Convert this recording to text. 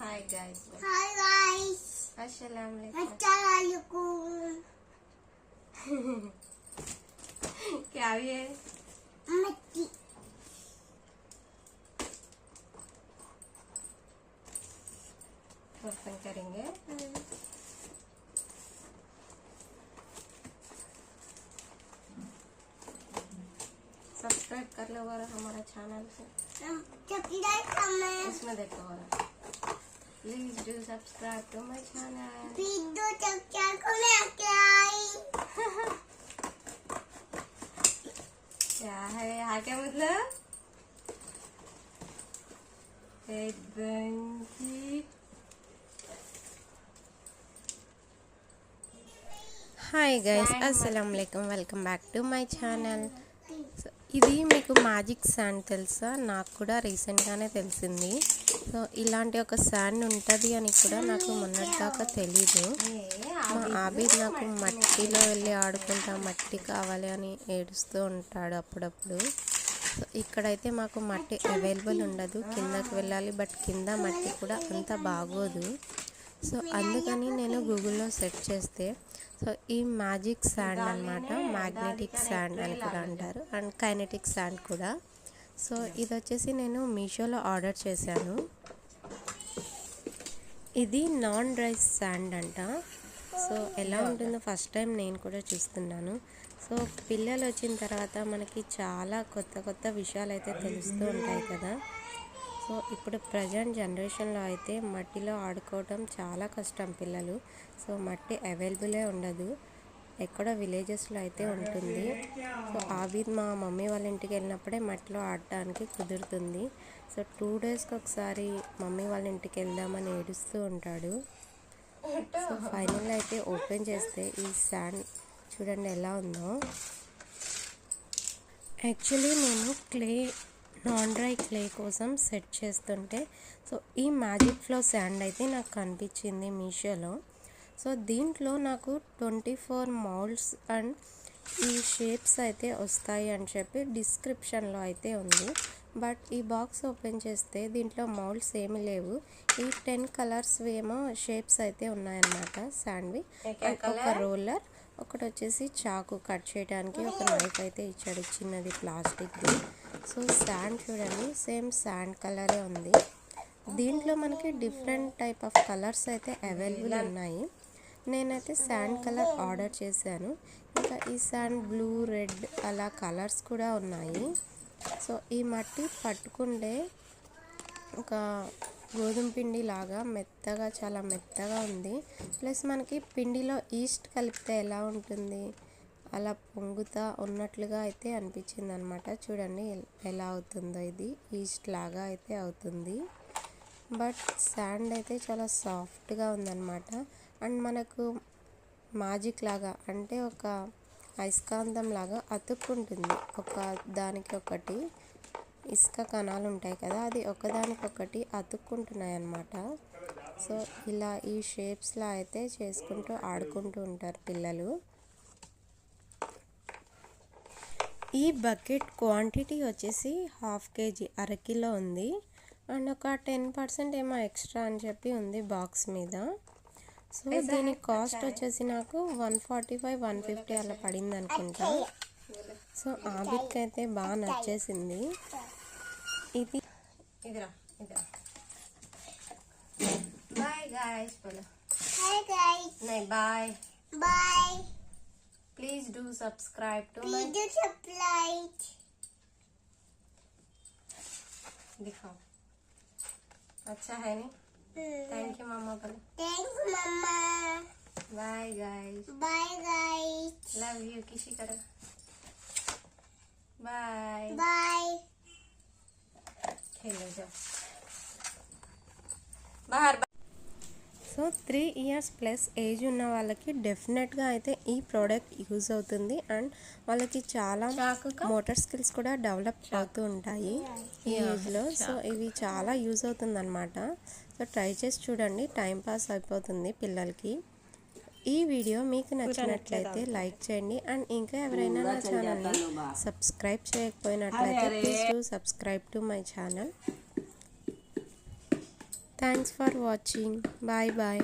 Hi guys hi guys अस्सलाम वालेकुम अस्सलामुअलैकुम क्या ये मट्टी बर्तन करेंगे। सब्सक्राइब कर लो हमारा चैनल से। इसमें देखो Please do subscribe to my channel. Please do subscribe to my channel. क्या है हाँ क्या मतलब एक बंकी हाय गाइस अस्सलाम वालेकुम welcome back to my channel ఇది మీకు మ్యాజిక్ శాండ్ తెలుసా? నాకు కూడా రీసెంట్గానే తెలిసింది. సో ఇలాంటి ఒక శాండ్ ఉంటుంది అని కూడా నాకు మొన్నటిదాకా తెలీదు. మా ఆబిద్ నాకు మట్టిలో వెళ్ళి ఆడుకుంటా మట్టి కావాలి అని ఏడుస్తూ ఉంటాడు అప్పుడప్పుడు. సో ఇక్కడైతే మాకు మట్టి అవైలబుల్ ఉండదు. కిందకి వెళ్ళాలి బట్ కింద మట్టి కూడా అంత బాగోదు. సో అందుకని నేను గూగుల్లో సెర్చ్ చేస్తే సో ఈ మ్యాజిక్ శాండ్ అనమాట మ్యాగ్నెటిక్ శాండ్ అని కూడా అంటారు. అండ్ కైనెటిక్ శాండ్ కూడా. సో ఇది వచ్చేసి నేను మీషోలో ఆర్డర్ చేశాను. ఇది నాన్ రైస్ శాండ్ అంట. సో ఎలా ఉంటుందో ఫస్ట్ టైం నేను కూడా చూస్తున్నాను. సో పిల్లలు వచ్చిన తర్వాత మనకి చాలా కొత్త కొత్త విషయాలు అయితే తెలుస్తూ ఉంటాయి కదా. సో ఇప్పుడు ప్రజెంట్ జనరేషన్లో అయితే మట్టిలో ఆడుకోవడం చాలా కష్టం పిల్లలు. సో మట్టి అవైలబులే ఉండదు. ఎక్కడో విలేజెస్లో అయితే ఉంటుంది. సో ఆబిద్ మా మమ్మీ వాళ్ళ ఇంటికి వెళ్ళినప్పుడే మట్టిలో ఆడటానికి కుదురుతుంది. సో టూ డేస్కి ఒకసారి మమ్మీ వాళ్ళ ఇంటికి వెళ్దామని ఏడుస్తూ ఉంటాడు. సో ఫైనల్ అయితే ఓపెన్ చేస్తే ఈ శాండ్ చూడండి ఎలా ఉందో. యాక్చువల్లీ నేను క్లే నాన్ డ్రై క్లే కోసం సెట్ చేస్తుంటే సో ఈ మ్యాజిక్ ఫ్లో శాండ్ అయితే నాకు కనిపించింది మీషోలో. సో దీంట్లో నాకు ట్వంటీ ఫోర్ మౌల్డ్స్ అండ్ ఈ షేప్స్ అయితే వస్తాయి అని చెప్పి డిస్క్రిప్షన్లో అయితే ఉంది. బట్ ఈ బాక్స్ ఓపెన్ చేస్తే దీంట్లో మౌల్డ్స్ ఏమీ లేవు. ఈ టెన్ కలర్స్ ఏమో షేప్స్ అయితే ఉన్నాయన్నమాట శాండ్వి. ఒక రోలర్ ఒకటి వచ్చేసి చాకు కట్ చేయడానికి ఒక నైఫ్ అయితే ఇచ్చాడు. చిన్నది ప్లాస్టిక్ది సో శాండ్ చూడండి సేమ్ శాండ్ కలరే ఉంది. దీంట్లో మనకి డిఫరెంట్ టైప్ ఆఫ్ కలర్స్ అయితే అవైలబుల్ ఉన్నాయి. నేనైతే శాండ్ కలర్ ఆర్డర్ చేశాను. ఇంకా ఈ శాండ్ బ్లూ రెడ్ అలా కలర్స్ కూడా ఉన్నాయి. సో ఈ మట్టి పట్టుకుంటే ఒక గోధుమ పిండి లాగా మెత్తగా చాలా మెత్తగా ఉంది. ప్లస్ మనకి పిండిలో ఈస్ట్ కలిపితే ఎలా ఉంటుంది? అలా పొంగుతా ఉన్నట్లుగా అయితే అనిపించింది అనమాట చూడండి ఎలా అవుతుందో ఇది. ఈస్ట్ లాగా అయితే అవుతుంది. బట్ శాండ్ అయితే చాలా సాఫ్ట్గా ఉందన్నమాట అండ్ మనకు మ్యాజిక్ లాగా అంటే ఒక అయస్కాంతం లాగా అతుక్కుంటుంది. ఒక దానికి ఒకటి. ఇసుక కణాలు ఉంటాయి కదా అది ఒకదానికొకటి అతుక్కుంటున్నాయి అన్నమాట సో ఇలా ఈ షేప్స్లా అయితే చేసుకుంటూ ఆడుకుంటూ ఉంటారు పిల్లలు. ఈ బకెట్ క్వాంటిటీ వచ్చేసి హాఫ్ కేజీ అరకిలో ఉంది. అండ్ ఒక టెన్ పర్సెంట్ ఏమో ఎక్స్ట్రా అని చెప్పి ఉంది బాక్స్ మీద. సో దీని కాస్ట్ వచ్చేసి నాకు one forty five one fifty అలా పడింది అనుకుంటా సో ఆబిడ్కి అయితే బాగా నచ్చేసింది ఇది ఇదిరా ఇదిరా బాయ్ గాయస్ బోలో हाय गाइस नहीं bye bye please do subscribe to my video सप्लाइट दिखाओ अच्छा है नहीं थैंक यू मामा बोलो thank you mamma bye guys bye guys love you किसी करो बाय बाय खेलो जाओ बाहर so three years plus age ఉన్న వాళ్ళకి డెఫినెట్గా అయితే ఈ ప్రోడక్ట్ యూజ్ అవుతుంది అండ్ వాళ్ళకి చాలా మోటార్ స్కిల్స్ కూడా డెవలప్ అవుతూ ఉంటాయి ఈ ఏజ్లో సో ఇవి చాలా యూజ్ అవుతుంది అనమాట సో ట్రై చేసి చూడండి టైం పాస్ అయిపోతుంది పిల్లలకి ఈ వీడియో మీకు నచ్చినట్లయితే లైక్ చేయండి. అండ్ ఇంకా ఎవరైనా నా ఛానల్ని subscribe చేయకపోయినట్లయితే please do subscribe to my channel. Thanks for watching. Bye bye.